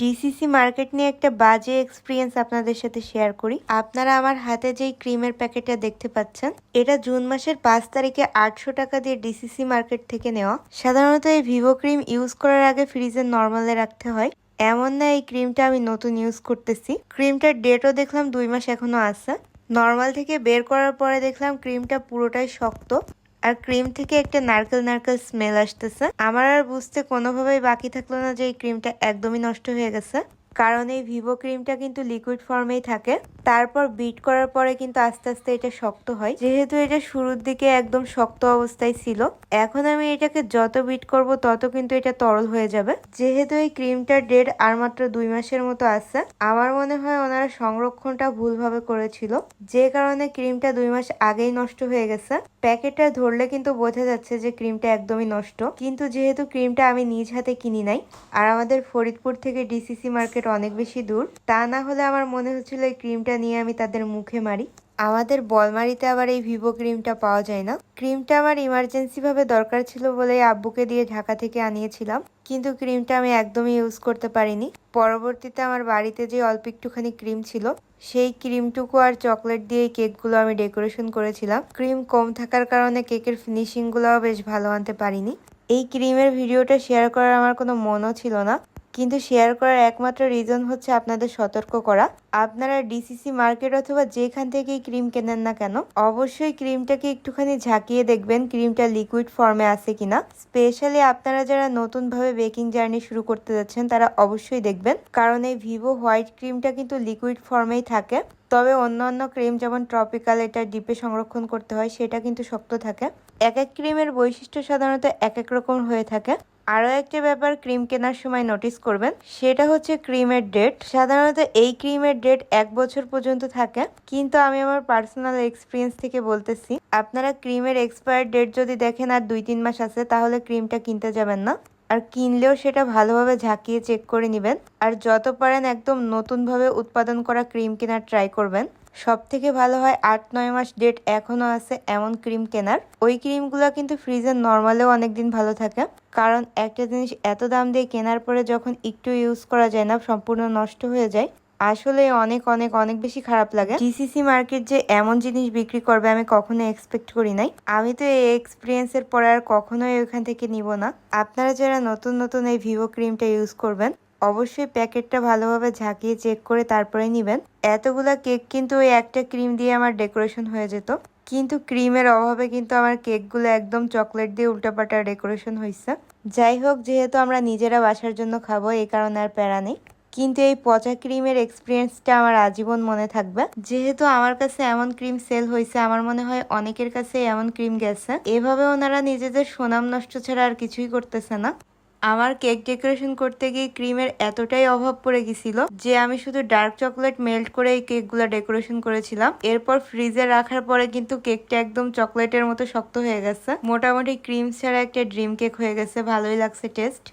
DCC market নিয়ে একটা বাজে এক্সপিরিয়েন্স আপনাদের সাথে শেয়ার করি। আপনারা আমার হাতে যেই ক্রিমের প্যাকেটটা দেখতে পাচ্ছেন, এটা জুন মাসের পাঁচ তারিখে আটশো টাকা দিয়ে ডিসিসি মার্কেট থেকে নেওয়া। সাধারণত এই ভিভো ক্রিম ইউজ করার আগে ফ্রিজের নর্মালে রাখতে হয়। এমন না এই ক্রিমটা আমি নতুন ইউজ করতেছি। ক্রিমটার ডেটও দেখলাম দুই মাস এখনও আছে। নর্মাল থেকে বের করার পরে দেখলাম ক্রিমটা পুরোটাই শক্ত। আর ক্রিম থেকে একটা নারকেল নারকেল স্মেল আসতেছে। আমার আর বুঝতে কোনোভাবেই বাকি থাকল না যে এই ক্রিমটা একদমই নষ্ট হয়ে গেছে। কারণ এই ভিভো ক্রিমটা কিন্তু লিকুইড ফর্মেই থাকে। তারপর বিট করার পরে কিন্তু আস্তে আস্তে এটা শক্ত হয়। যেহেতু এটা শুরুর দিকে একদম শক্ত অবস্থায় ছিল, এখন আমি এটাকে যত বিট করব তত কিন্তু এটা তরল হয়ে যাবে। যেহেতু এই ক্রিমটার ডেট আর মাত্র দুই মাসের মতো আছে, আমার মনে হয় ওনারা সংরক্ষণটা ভুলভাবে করেছিল। যে কারণে ক্রিমটা দুই মাস আগেই নষ্ট হয়ে গেছে। প্যাকেটটা ধরলে কিন্তু বোঝা যাচ্ছে যে ক্রিমটা একদমই নষ্ট। কিন্তু যেহেতু ক্রিমটা আমি নিজ হাতে কিনি নাই, আর আমাদের ফরিদপুর থেকে ডিসিসি মার্কেট অনেক বেশি দূর। তা না হলে আমার মনে হচ্ছিল এই ক্রিমটা নিয়ে আমি তাদের মুখে মারি। আমাদের বলমারিতে আবার এই ভিভো ক্রিমটা পাওয়া যায় না। ক্রিমটা আমার ইমার্জেন্সি ভাবে দরকার ছিল বলে আব্বুকে দিয়ে ঢাকা থেকে আনিয়েছিলাম। কিন্তু ক্রিমটা আমি একদমই ইউজ করতে পারিনি। পরবর্তীতে আমার বাড়িতে যে অল্প একটুখানি ক্রিম ছিল, সেই ক্রিমটুকু আর চকলেট দিয়ে কেকগুলো আমি ডেকোরেশন করেছিলাম। ক্রিম কম থাকার কারণে কেকের ফিনিশিংগুলোও বেশ ভালো আনতে পারিনি। এই ক্রিমের ভিডিওটা শেয়ার করার আমার কোনো মনও ছিল না। কিন্তু শেয়ার করার একমাত্র রিজন হচ্ছে আপনাদের সতর্ক করা। আপনারা ডিসিসি মার্কেট অথবা যেখান থেকেই ক্রিম কেনেন না কেন, অবশ্যই ক্রিমটাকে একটুখানি ঝাঁকিয়ে দেখবেন ক্রিমটা লিকুইড ফর্মে আছে কিনা। স্পেশালি আপনারা যারা নতুনভাবে বেকিং জার্নি শুরু করতে যাচ্ছেন, তারা অবশ্যই দেখবেন। কারণ এই ভিভো হোয়াইট ক্রিমটা কিন্তু লিকুইড ফর্মেই থাকে। তবে অন্য অন্য ক্রিম যেমন ট্রপিক্যাল এটা ডিপে সংরক্ষণ করতে হয়, সেটা কিন্তু শক্ত থাকে। এক এক ক্রিমের বৈশিষ্ট্য সাধারণত এক এক রকম হয়ে থাকে। আরও একটা ব্যাপার ক্রিম কেনার সময় নোটিস করবেন, সেটা হচ্ছে ক্রিমের ডেট সাধারণত এই ক্রিমের ডেট এক বছর পর্যন্ত থাকে, কিন্তু আমি আমার পার্সোনাল এক্সপিরিয়েন্স থেকে বলতেছি, আপনারা ক্রিমের এক্সপায়ার ডেট যদি দেখেন আর দুই তিন মাস আছে, তাহলে ক্রিমটা কিনতে যাবেন না। আর কিনলেও সেটা ভালোভাবে ঝাঁকিয়ে চেক করে নেবেন। আর যত পারেন একদম নতুনভাবে উৎপাদন করা ক্রিম কেনার ট্রাই করবেন। সব থেকে ভালো হয় আট, নয় মাস ডেট এখনও আছে এমন ক্রিম কেনার। ওই ক্রিমগুলো কিন্তু ফ্রিজের নর্মালেও অনেকদিন ভালো থাকে। কারণ একটা জিনিস এত দাম দিয়ে কেনার পরে যখন একটু ইউজ করা যায় না, সম্পূর্ণ নষ্ট হয়ে যায়, আসলে অনেক অনেক অনেক বেশি খারাপ লাগে। ডিসিসি মার্কেট যে এমন জিনিস বিক্রি করবে আমি কখনো এক্সপেক্ট করি নাই। আমি তো এই এক্সপিরিয়েন্সের পরে আর কখনোই ওইখান থেকে নিব না। আপনারা যারা নতুন নতুন এই ভিভো ক্রিমটা ইউজ করবেন অবশ্যই প্যাকেটটা ভালোভাবে ঝাঁকিয়ে চেক করে তারপরে নেবেন। এতগুলা কেক কিন্তু ওই একটা ক্রিম দিয়ে আমার ডেকোরেশন হয়ে যেত। কিন্তু ক্রিমের অভাবে কিন্তু আমার কেকগুলো একদম চকলেট দিয়ে উল্টাপাল্টা ডেকোরেশন হয়েছে যাই হোক, যেহেতু আমরা নিজেরা বাসার জন্য খাব, এই কারণে আর প্যারা নেই। কিন্তু এই পচা ক্রিমের এক্সপিরিয়েন্সটা আমার আজীবন মনে থাকবে। যেহেতু আমার কাছে এমন ক্রিম সেল হয়েছে আমার মনে হয় অনেকের কাছে এমন ক্রিম গেছে। এভাবে ওনারা নিজেদের সুনাম নষ্ট ছাড়া আর কিছুই করতেছে না। আমার কেক ডেকোরেশন করতে গিয়ে ক্রিমের এতটাই অভাব পড়ে গেছিল যে আমি শুধু ডার্ক চকলেট মেল্ট করে এই কেকগুলো ডেকোরেশন করেছিলাম। এরপর ফ্রিজে রাখার পরে কিন্তু কেকটা একদম চকলেটের মতো শক্ত হয়ে গেছে। মোটামুটি ক্রিম ছাড়া একটা ড্রিম কেক হয়ে গেছে, ভালোই লাগছে টেস্ট।